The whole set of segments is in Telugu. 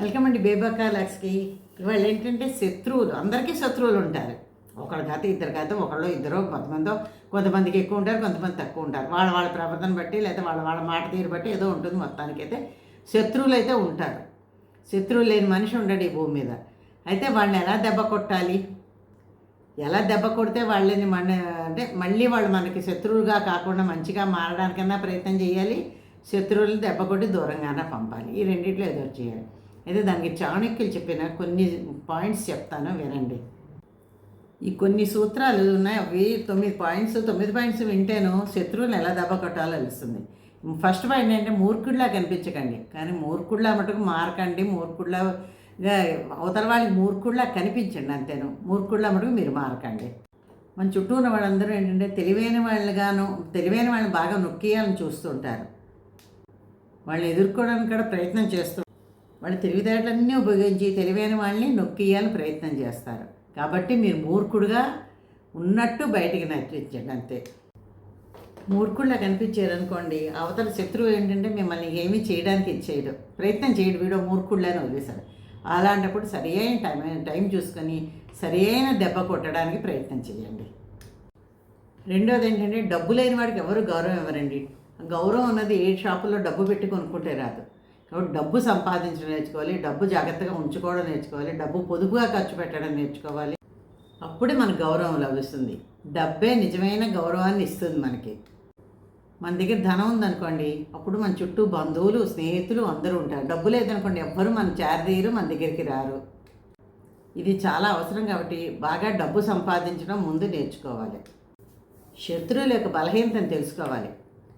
వెల్కమ్ అండి బేబకా లక్స్కి ఇవాళ ఏంటంటే శత్రువులు అందరికీ శత్రువులు ఉంటారు. ఒకళ్ళ కథ ఇద్దరు కథ ఒకళ్ళు ఇద్దరు కొంతమందో కొంతమందికి ఎక్కువ ఉంటారు కొంతమంది తక్కువ ఉంటారు. వాళ్ళ వాళ్ళ ప్రవర్తన బట్టి లేదా వాళ్ళ వాళ్ళ మాట తీరు బట్టి ఏదో ఉంటుంది మొత్తానికైతే శత్రువులు అయితే ఉంటారు. శత్రువులు లేని మనిషి ఉండడు ఈ భూమి మీద. అయితే వాళ్ళని ఎలా దెబ్బ కొట్టాలి? ఎలా దెబ్బ కొడితే వాళ్ళని మన అంటే మళ్ళీ వాళ్ళు మనకి శత్రువులుగా కాకుండా మంచిగా మారడానికన్నా ప్రయత్నం చేయాలి. శత్రువులను దెబ్బ కొట్టి దూరంగానే పంపాలి. ఈ రెండిట్లో ఏదో చేయాలి. అయితే దానికి చాణక్యులు చెప్పిన కొన్ని పాయింట్స్ చెప్తాను వినండి. ఈ కొన్ని సూత్రాలు ఉన్నాయి. అవి తొమ్మిది పాయింట్స్ తొమ్మిది పాయింట్స్ వింటేను శత్రువులను ఎలా దెబ్బ కొట్టాలో తెలుస్తుంది. ఫస్ట్ పాయింట్ ఏంటంటే మూర్ఖుడిలా కనిపించకండి. కానీ మూర్ఖుడిలా మటుకు మారకండి. మూర్ఖుడిలాగా అవతల వాళ్ళకి మూర్ఖుడిలా కనిపించండి అంతేను. మూర్ఖుడిలా మటుకు మీరు మారకండి. మన చుట్టూ ఉన్న వాళ్ళందరూ ఏంటంటే తెలివైన వాళ్ళుగాను తెలివైన వాళ్ళని బాగా నొక్కేయాలని చూస్తుంటారు. వాళ్ళని ఎదుర్కోవడానికి కూడా ప్రయత్నం చేస్తూ వాళ్ళు తెలివితేటలన్నీ ఉపయోగించి తెలివైన వాళ్ళని నొక్కియాలని ప్రయత్నం చేస్తారు. కాబట్టి మీరు మూర్ఖుడుగా ఉన్నట్టు బయటికి నటించండి అంతే. మూర్ఖుళ్ళ కనిపించారనుకోండి అవతల శత్రువు ఏంటంటే మిమ్మల్ని ఏమీ చేయడానికి చేయడం ప్రయత్నం చేయడు వీడో మూర్ఖుళ్ళని వదిలేశాడు. అలాంటప్పుడు సరి అయిన టైం టైం చూసుకొని సరి అయిన దెబ్బ కొట్టడానికి ప్రయత్నం చేయండి. రెండోది ఏంటంటే డబ్బు లేని వాడికి ఎవరు గౌరవం ఇవ్వరండి? గౌరవం అన్నది ఏ షాపులో డబ్బు పెట్టి కొనుక్కుంటే రాదు. కాబట్టి డబ్బు సంపాదించడం నేర్చుకోవాలి డబ్బు జాగ్రత్తగా ఉంచుకోవడం నేర్చుకోవాలి డబ్బు పొదుపుగా ఖర్చు పెట్టడం నేర్చుకోవాలి. అప్పుడే మనకు గౌరవం లభిస్తుంది. డబ్బే నిజమైన గౌరవాన్ని ఇస్తుంది మనకి. మన దగ్గర ధనం ఉందనుకోండి అప్పుడు మన చుట్టూ బంధువులు స్నేహితులు అందరూ ఉంటారు. డబ్బు లేదనుకోండి ఎవ్వరూ మన చేరదీయరు మన దగ్గరికి రారు. ఇది చాలా అవసరం కాబట్టి బాగా డబ్బు సంపాదించడం ముందు నేర్చుకోవాలి. శత్రువుల యొక్క బలహీనతను తెలుసుకోవాలి.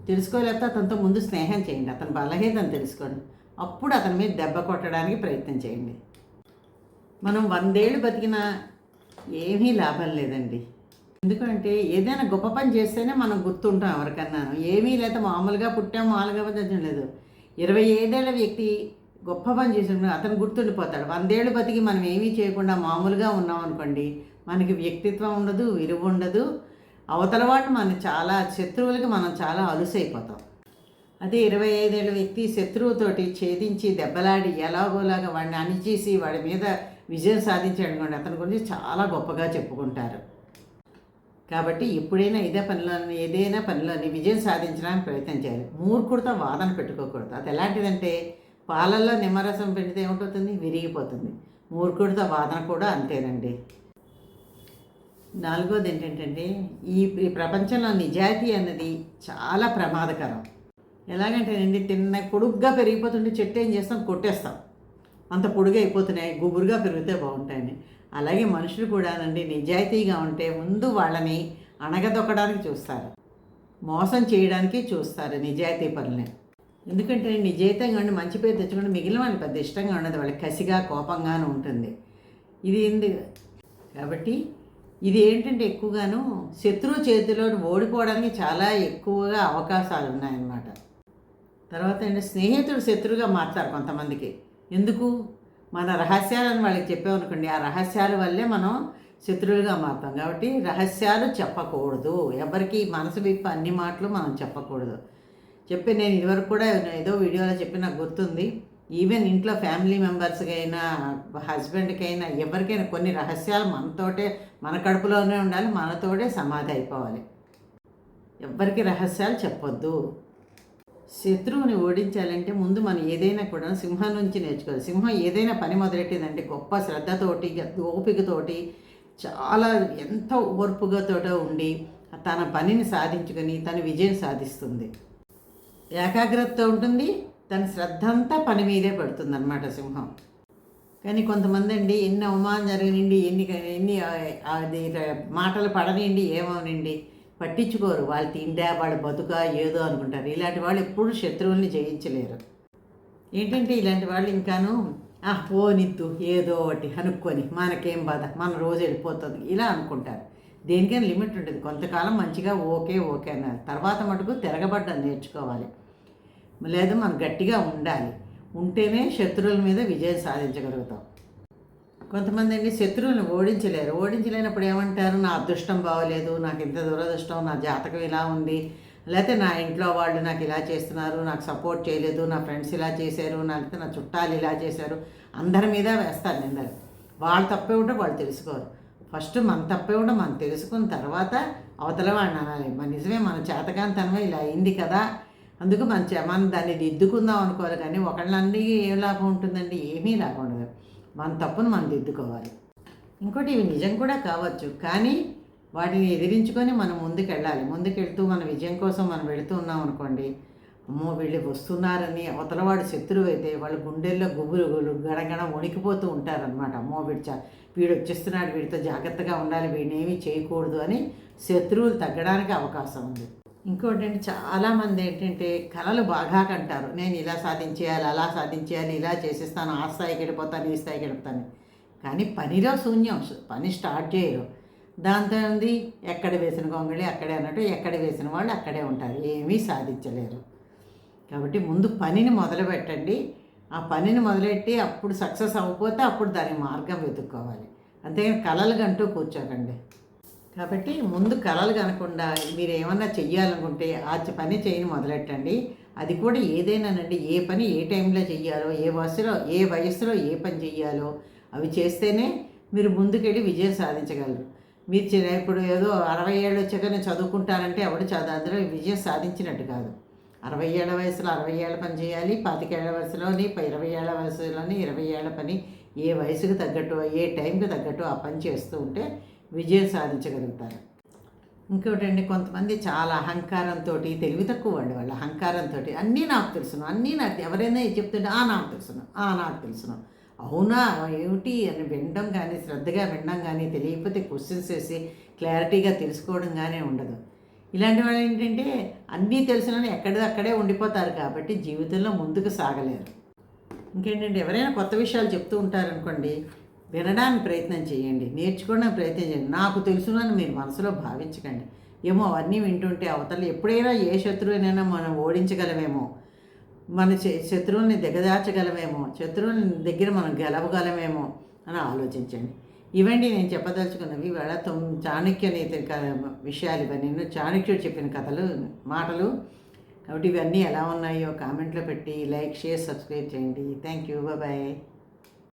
తెలుసుకోలేకపోతే అతనితో ముందు స్నేహం చేయండి. అతని బలహీనతను తెలుసుకోండి. అప్పుడు అతని మీద దెబ్బ కొట్టడానికి ప్రయత్నం చేయండి. మనం వందేళ్ళు బతికినా ఏమీ లాభం లేదండి. ఎందుకంటే ఏదైనా గొప్ప పని చేస్తేనే మనం గుర్తుంటాం ఎవరికన్నా. ఏమీ లేదా మామూలుగా పుట్టాం మామూలుగా బతకడం లేదు. ఇరవై ఏడేళ్ళ వ్యక్తి గొప్ప పని చేసినప్పుడు అతను గుర్తుండిపోతాడు. వందేళ్ళు బతికి మనం ఏమీ చేయకుండా మామూలుగా ఉన్నాం అనుకోండి మనకి వ్యక్తిత్వం ఉండదు విలువ ఉండదు. అవతల వాళ్ళు మనం చాలా శత్రువులకి మనం చాలా అలుసైపోతాం. అదే ఇరవై ఐదేళ్ళ వ్యక్తి శత్రువుతోటి ఛేదించి దెబ్బలాడి ఎలాగోలాగా వాడిని అణిచేసి వాడి మీద విజయం సాధించాడు అనుకోండి. అతని గురించి చాలా గొప్పగా చెప్పుకుంటారు. కాబట్టి ఎప్పుడైనా ఇదే పనిలోని ఏదైనా పనిలోని విజయం సాధించడానికి ప్రయత్నం చేయాలి. మూర్ఖుడితో వాదన పెట్టుకోకూడదు. అది ఎలాంటిదంటే పాలల్లో నిమ్మరసం పెడితే ఏమిటవుతుంది? విరిగిపోతుంది. మూర్ఖుడితో వాదన కూడా అంతేనండి. నాలుగోది ఏంటంటే ఈ ఈ ప్రపంచంలో నిజాయితీ అన్నది చాలా ప్రమాదకరం. ఎలాగంటేనండి తిన్న పొడుగ్గా పెరిగిపోతుంటే చెట్టు ఏం చేస్తాం? కొట్టేస్తాం. అంత పొడుగు అయిపోతున్నాయి. గుబురుగా పెరిగితే బాగుంటాయని. అలాగే మనుషులు కూడానండి నిజాయితీగా ఉంటే ముందు వాళ్ళని అణగదొక్కడానికి చూస్తారు. మోసం చేయడానికి చూస్తారు నిజాయితీ పనులే ఎందుకంటే నిజాయితీగా ఉండి మంచి పేరు తెచ్చుకుంటే మిగిలిన వాళ్ళకి పెద్ద ఇష్టంగా ఉండదు. వాళ్ళకి కసిగా కోపంగాను ఉంటుంది. ఇది ఏంది? కాబట్టి ఇది ఏంటంటే ఎక్కువగాను శత్రువు చేతిలో ఓడిపోవడానికి చాలా ఎక్కువగా అవకాశాలు ఉన్నాయన్నమాట తర్వాత ఏంటంటే స్నేహితుడు శత్రువుగా మారుతారు కొంతమందికి. ఎందుకు? మన రహస్యాలను వాళ్ళకి చెప్పామనుకోండి ఆ రహస్యాల వల్లే మనం శత్రువులుగా మారుతాం. కాబట్టి రహస్యాలు చెప్పకూడదు. ఎవరికి మనసు విప్ప అన్ని మాటలు మనం చెప్పకూడదు. చెప్పి నేను ఇదివరకు కూడా ఏదో వీడియోలో చెప్పి నాకు గుర్తుంది. ఈవెన్ ఇంట్లో ఫ్యామిలీ మెంబర్స్కి అయినా హస్బెండ్కి అయినా ఎవరికైనా కొన్ని రహస్యాలు మనతోటే మన కడుపులోనే ఉండాలి మనతోటే సమాధి అయిపోవాలి. ఎవరికి రహస్యాలు చెప్పొద్దు. శత్రువుని ఓడించాలంటే ముందు మనం ఏదైనా కూడా సింహం నుంచి నేర్చుకోవాలి. సింహం ఏదైనా పని మొదలెట్టిందంటే గొప్ప శ్రద్ధతోటి ఓపికతోటి చాలా ఎంతో ఓర్పుగాతోటో ఉండి తన పనిని సాధించుకొని తన విజయం సాధిస్తుంది. ఏకాగ్రతతో ఉంటుంది తన శ్రద్ధ అంతా పని మీదే పడుతుంది అనమాట సింహం. కానీ కొంతమంది అండి ఎన్ని అవమానం జరగనండి ఎన్ని ఎన్ని అది మాటలు పడనండి ఏమవనండి పట్టించుకోరు. వాళ్ళు తిండా వాళ్ళ బతుక ఏదో అనుకుంటారు. ఇలాంటి వాళ్ళు ఎప్పుడు శత్రువుల్ని జయించలేరు. ఏంటంటే ఇలాంటి వాళ్ళు ఇంకాను ఆ పోనిద్దు ఏదో ఒకటి అనుకొని మనకేం బాధ మన రోజు వెళ్ళిపోతుంది. ఇలా అనుకుంటారు. దేనికైనా లిమిట్ ఉంటుంది. కొంతకాలం మంచిగా ఓకే ఓకే అన్నారు. తర్వాత మటుకు తిరగబడ్డం నేర్చుకోవాలి. లేదా మనం గట్టిగా ఉండాలి. ఉంటేనే శత్రువుల మీద విజయం సాధించగలుగుతాం. కొంతమంది అండి శత్రువులను ఓడించలేరు. ఓడించలేనప్పుడు ఏమంటారు? నా అదృష్టం బాగోలేదు నాకు ఇంత దురదృష్టం నా జాతకం ఇలా ఉంది. లేకపోతే నా ఇంట్లో వాళ్ళు నాకు ఇలా చేస్తున్నారు నాకు సపోర్ట్ చేయలేదు నా ఫ్రెండ్స్ ఇలా చేశారు లేకపోతే నా చుట్టాలు ఇలా చేశారు. అందరి మీద వేస్తారు నిందలు. వాళ్ళు తప్పే ఉంటే వాళ్ళు తెలుసుకోరు. ఫస్ట్ మన తప్పే ఉంటే మనం తెలుసుకున్న తర్వాత అవతల వాడిని అనాలి. మన నిజమే మన చేతకాంతనమే ఇలా అయింది కదా. అందుకు మన చే- మనం దాన్ని దిద్దుకుందాం అనుకోవాలి కానీ ఒకళ్ళన్నీ ఏం లాభం ఉంటుందండి? ఏమీ లాభం ఉండదు. మన తప్పును మనం దిద్దుకోవాలి. ఇంకోటి ఇవి నిజం కూడా కావచ్చు కానీ వాటిని ఎదిరించుకొని మనం ముందుకెళ్ళాలి. ముందుకెళ్తూ మన విజయం కోసం మనం వెళుతూ ఉన్నాం అనుకోండి అమ్మో వీళ్ళు వస్తున్నారని అవతలవాడు శత్రువు అయితే వాళ్ళ గుండెల్లో గుబురు గడగడ వణికిపోతూ ఉంటారనమాట అమ్మో వీడు చా వీడు వచ్చేస్తున్నాడు వీడితో జాగ్రత్తగా ఉండాలి వీడిని ఏమీ చేయకూడదు అని శత్రువులు తగ్గడానికి అవకాశం ఉంది. ఇంకోటి ఏంటి చాలామంది ఏంటంటే కళలు బాగా కంటారు. నేను ఇలా సాధించేయాలి అలా సాధించేయాలి ఇలా చేసేస్తాను ఆ స్థాయికి వెళ్ళిపోతాను ఈ స్థాయికి వెళ్ళిపోతాను. కానీ పనిలో శూన్యం పని స్టార్ట్ చేయరు. దాంతో ఉంది ఎక్కడ వేసిన గొంగళి అక్కడే అన్నట్టు ఎక్కడ వేసిన వాళ్ళు అక్కడే ఉంటారు ఏమీ సాధించలేరు. కాబట్టి ముందు పనిని మొదలు పెట్టండి ఆ పనిని మొదలెట్టి అప్పుడు సక్సెస్ అవ్వకపోతే అప్పుడు దాని మార్గం వెతుక్కోవాలి. అంతేగాని కళలు కంటూ కూర్చోకండి. కాబట్టి ముందు కలలు కనకుండా మీరు ఏమన్నా చెయ్యాలనుకుంటే ఆ పని చేయని మొదలెట్టండి. అది కూడా ఏదైనానండి? ఏ పని ఏ టైంలో చెయ్యాలో? ఏ వయసులో ఏ వయసులో ఏ పని చెయ్యాలో? అవి చేస్తేనే మీరు ముందుకెళ్ళి విజయం సాధించగలరు. మీరు చిన్న- ఇప్పుడు ఏదో అరవై ఏళ్ళు వచ్చాక నేను చదువుకుంటానంటే ఎవడు చదువు అందులో విజయం సాధించినట్టు కాదు. అరవై ఏళ్ళ వయసులో అరవై ఏళ్ళ పని చేయాలి. పాతికేళ్ళ వయసులోని ఇరవై ఏళ్ళ వయసులోని ఇరవై ఏళ్ళ పని ఏ వయసుకు తగ్గట్టు ఏ టైంకి తగ్గట్టు ఆ పని చేస్తూ ఉంటే విజయం సాధించగలుగుతారు. ఇంకోటండి కొంతమంది చాలా అహంకారంతో తెలివి తక్కువ వాళ్ళు వాళ్ళ అహంకారంతో అన్నీ నాకు తెలుసును అన్నీ నాకు ఎవరైనా ఇది చెప్తుంటే ఆ నాకు తెలుసును ఆ నాకు తెలుసును. అవునా? ఏమిటి? అని వినడం కానీ శ్రద్ధగా వినడం కానీ తెలియకపోతే క్వశ్చన్స్ వేసి క్లారిటీగా తెలుసుకోవడం కానీ ఉండదు. ఇలాంటి వాళ్ళు ఏంటంటే అన్నీ తెలిసినని ఎక్కడిది అక్కడే ఉండిపోతారు కాబట్టి జీవితంలో ముందుకు సాగలేరు. ఇంకేంటంటే ఎవరైనా కొత్త విషయాలు చెప్తూ ఉంటారనుకోండి వినడానికి ప్రయత్నం చేయండి నేర్చుకోవడానికి ప్రయత్నం చేయండి. నాకు తెలుసునని మీరు మనసులో భావించకండి. ఏమో అవన్నీ వింటుంటే అవతల ఎప్పుడైనా ఏ శత్రువునైనా మనం ఓడించగలమేమో మన శ- శత్రువుల్ని దిగదార్చగలమేమో శత్రువుని దగ్గర మనం గెలవగలమేమో అని ఆలోచించండి. ఇవండి నేను చెప్పదలుచుకున్నవి. ఇవాళ తొమ్ చాణక్య నేత విషయాలు ఇవన్నీ. చాణక్యుడు చెప్పిన కథలు మాటలు కాబట్టి ఇవన్నీ ఎలా ఉన్నాయో కామెంట్లో పెట్టి లైక్ షేర్ సబ్స్క్రైబ్ చేయండి. Thank you. బాయ్.